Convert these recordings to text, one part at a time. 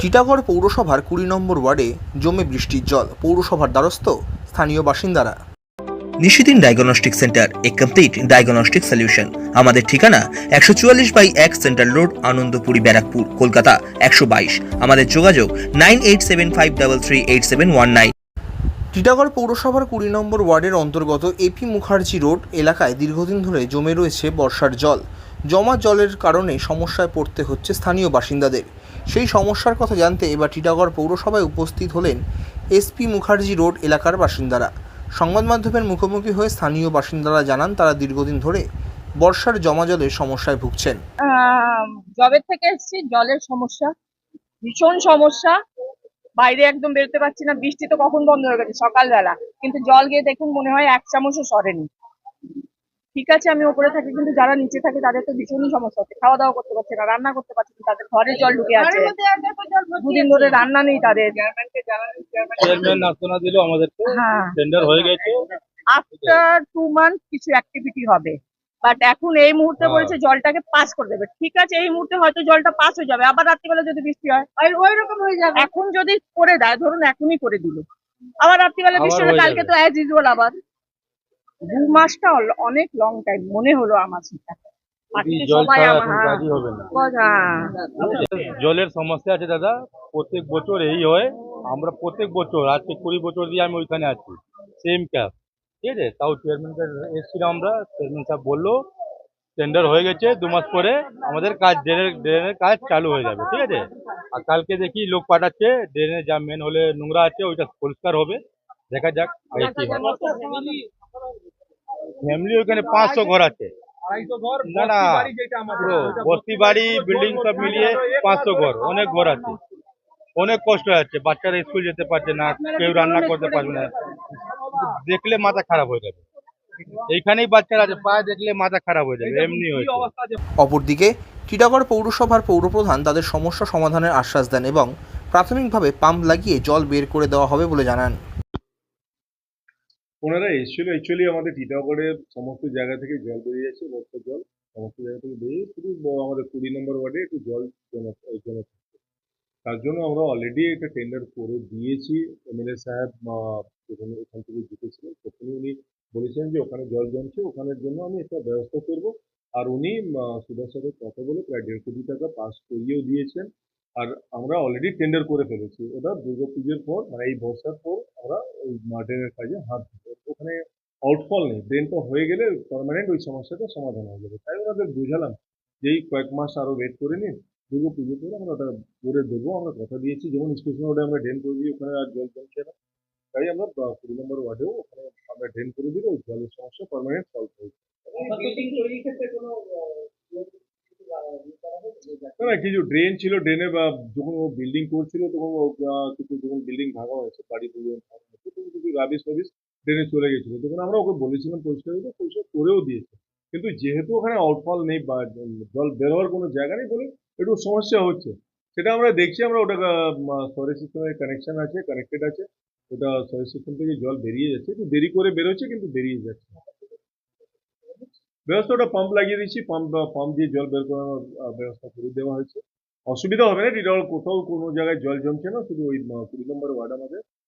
টিটাগড় পৌরসভার কুড়ি নম্বর ওয়ার্ডে জমে বৃষ্টির জল পৌরসভার দ্বারস্থ স্থানীয় বাসিন্দারা। নিশিদিন ডায়াগনস্টিক সেন্টার এ কমপ্লিট ডায়াগনস্টিক সলিউশন। আমাদের ঠিকানা একশো চুয়াল্লিশ বাই এক সেন্ট্রাল রোড আনন্দপুরি ব্যারাকপুর কলকাতা একশো বাইশ। আমাদের যোগাযোগ nine eight seven five double three eight seven one nine. Titagarh পৌরসভার কুড়ি নম্বর ওয়ার্ডের অন্তর্গত এপি মুখার্জি রোড এলাকায় দীর্ঘদিন ধরে জমে রয়েছে বর্ষার জল। জমা জলের কারণে সমস্যায় পড়তে হচ্ছে স্থানীয় বাসিন্দাদের। সেই সমস্যার কথা জানতে এবার টিটাগড় পৌরসভায় উপস্থিত হলেন এসপি মুখার্জি রোড এলাকার বাসিন্দারা। সংবাদ মাধ্যমের মুখোমুখি হয়ে স্থানীয় বাসিন্দারা জানান, তারা দীর্ঘদিন ধরে বর্ষার জমা জলের সমস্যায় ভুগছেন। জবের থেকে এসেছি, জলের সমস্যা, ভীষণ সমস্যা। বাইরে একদম বেরোতে পারছি না, বৃষ্টি তো কখন বন্ধ হয়ে গেছে সকালবেলা। কিন্তু জল গিয়ে দেখুন, মনে হয় এক চামচও সরেনি। ঠিক আছে আমি ওপরে থাকি কিন্তু যারা নিচে থাকে তাদের তো ভীষণই সমস্যা হচ্ছে। খাওয়া দাওয়া করতে পারছে না রান্না করতে পারছে না তাদের ঘরে জল ঢুকে আছে। দুদিন ধরে রান্না নেই তাদের। চেয়ারম্যান আলোচনা দিল আমাদেরকে হ্যাঁ। টেন্ডার হয়ে গেছে। আফটার টু মান্থ কিছু অ্যাক্টিভিটি হবে। বাট এখন এই মুহূর্তে হ্যাঁ। বলছে জলটাকে পাস করে দেবে। ঠিক আছে এই মুহূর্তে হয়তো জলটা পাস হয়ে যাবে। আবার রাত্রিবেলা যদি বৃষ্টি হয় ওই ওই রকম হয়ে যাবে। এখন যদি করে দেয় ধরুন এখনই করে দিল। আবার রাত্রিবেলা বৃষ্টি হলে কালকে। তো অ্যাজ ইউজুয়াল আবার। দু মাসটা অনেক লং টাইম মনে হলো আমার সেটা হ্যাঁ, কাজই হবে না। জলের সমস্যা আছে দাদা প্রত্যেক বছর এই হয়। আমরা প্রত্যেক বছর আজকে কুড়ি বছর দিয়ে আমি ওইখানে আছি সেম ক্যাব ঠিক আছে? তাও চেয়ারম্যানকে এসেছিলাম আমরা চেয়ারম্যান সাহেব বলল টেন্ডার হয়ে গেছে দু মাস পরে আমাদের কাজ ড্রেনের ড্রেনের কাজ চালু হয়ে যাবে ঠিক আছে? আর কালকে দেখি লোক পাঠাচ্ছে ড্রেনে যা মেন হলে নোংরা আছে ওইটা পরিষ্কার হবে। দেখা যাক আগে কি হয় ফ্যামিলি ওইখানে পাঁচশো ঘর আছে। না না পুরো বস্তি বাড়ি বিল্ডিং সব মিলিয়ে পাঁচশো ঘর অনেক ঘর আছে। অনেক কষ্ট আছে বাচ্চারা স্কুল যেতে পারছে না কেউ রান্না করতে পারবে না। দেখলে মাথা খারাপ হয়ে যাবে। এইখানেই বাচ্চারা আছে পায়ে দেখলে মাথা খারাপ হয়ে যাবে এমনি হয়েছে। অপরদিকে টিটাগড় পৌরসভার পৌরপ্রধান তাদের সমস্যা সমাধানের আশ্বাস দেন এবং প্রাথমিকভাবে পাম্প লাগিয়ে জল বের করে দেওয়া হবে বলে জানান। ওনারা এসেছিল অ্যাকচুয়ালি আমাদের টিটাগড়ের সমস্ত জায়গা থেকে জল বেরিয়ে যাচ্ছে বর্ষার জল, সমস্ত জায়গা থেকে বেরিয়ে শুধু আমাদের কুড়ি নম্বর ওয়ার্ডে একটু জল জমা তার জন্য আমরা অলরেডি একটা টেন্ডার করে দিয়েছি। এমএলএ সাহেব যখন ওখান থেকে জিতেছিলেন তখনই উনি বলেছেন যে ওখানে জল জমছে, ওখানের জন্য আমি একটা ব্যবস্থা করব। আর উনি সুধার সাথে কথা বলে প্রায় দেড় কোটি টাকা পাস করিয়েও দিয়েছেন। আর আমরা অলরেডি টেন্ডার করে ফেলেছি। ওটা দুর্গা পুজোর পর মানে এই বর্ষার পর আমরা ওই মার্টেনের কাজে হাত ওখানে আউটফল নেই। ড্রেনটা হয়ে গেলে পার্মানেন্ট ওই সমস্যাটা সমাধান হয়ে যাবে। তাই ওনাদের বোঝালাম যে এই কয়েক মাস আরও ওয়েট করে নিন দুর্গা পুজো পরে আমরা ওটা করে দেবো আমরা কথা দিয়েছি। যেমন স্টেশন রোডে আমরা ড্রেন করে দিই ওখানে আর জল জমছে না। তাই আমরা কুড়ি নম্বর ওয়ার্ডেও ওখানে আমরা ড্রেন করে দিলে ওই জলের সমস্যা পার্মানেন্ট সলভ হয়ে যাবে। না না কিছু ড্রেন ছিল ড্রেনে বা যখন ও বিল্ডিং করছিল তখন কিছু যখন বিল্ডিং ভাঙা হয়েছে বাড়ি পর্যন্ত ভাঙা হয়েছে তখন কিছু রাবিশ ফাবিশ ড্রেনে চলে গেছিল। তখন আমরা ওকে বলেছিলাম পরিষ্কার করতে পরিষ্কার করেও দিয়েছে। কিন্তু যেহেতু ওখানে আউটফল নেই বা জল বেরোয়ার কোনো জায়গা নেই বলে একটু সমস্যা হচ্ছে, সেটা আমরা দেখছি, আমরা ওটা সরি সিস্টেমের কানেকশন আছে কানেক্টেড আছে। ওটা সরি সিস্টেম থেকে জল বেরিয়ে যাচ্ছে, একটু দেরি করে বেরোচ্ছে কিন্তু বেরিয়ে যাচ্ছে। ব্যবস্থা ওটা পাম্প লাগিয়ে দিচ্ছি পাম্প পাম্প দিয়ে জল বের করানোর ব্যবস্থা করে দেওয়া হয়েছে। অসুবিধা হবে না, এটা কোথাও কোনো জায়গায় জল জমছে না, শুধু ওই কুড়ি নম্বর ওয়ার্ড আমাদের।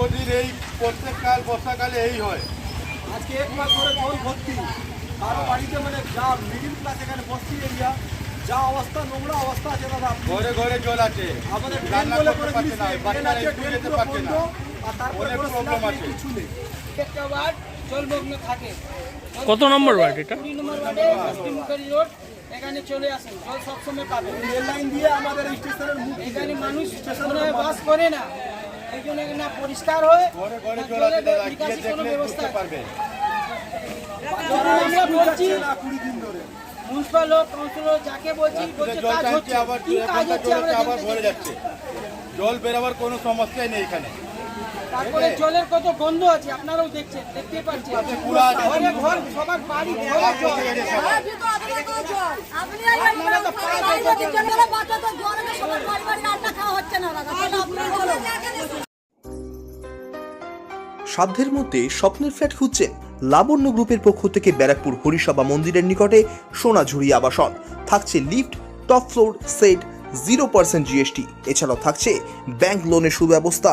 দীর্ঘদিন এই প্রত্যেক কাল বর্ষাকালে এই হয়। আজকে এক মাস ধরে জল ভর্তি। কারও বাড়িতে মানে যা মিডিল ক্লাস এখানে বস্তি এরিয়া যা অবস্থা নোংরা অবস্থা আছে দাদা। ঘরে ঘরে জল আছে। আমাদের ড্রেন রান্না বলে করে পারছে না বাচ্চারা আছে যেতে পারছে না। আর তারপরে কোনো problem আছে। কিছু নেই। প্রত্যেকটা ওয়ার্ড জলমগ্ন থাকে। কত নম্বর ওয়ার্ড এটা? কুড়ি নম্বর ওয়ার্ডে মুখারি রোড এখানে চলে আসেন। জল সবসময় পাবেন। রেল লাইন দিয়ে আমাদের স্টেশনের মুখ এখানে মানুষ মনে হয় বাস করে না। না পরিষ্কার হয় কোনো ব্যবস্থা পারবে। কাউন্সিলর যাকে বলছি বলছে কাজ হচ্ছে। আবার যাচ্ছে। জল বেরোবার কোনো সমস্যাই নেই এখানে। তারপরে জলের কত গন্ধ আছে আপনারাও দেখছেন দেখতে পাচ্ছেন। ঘরে ঘর সবার বাড়ি ঘরে জল। আপনার বলো সাধ্যের মধ্যে স্বপ্নের ফ্ল্যাট খুঁজছেন লাবণ্য গ্রুপের পক্ষ থেকে ব্যারাকপুর হরিসভা মন্দিরের নিকটে সোনাঝুরি আবাসন। থাকছে lift top floor set zero percent GST এছাড়াও থাকছে ব্যাংক লোনের সুব্যবস্থা।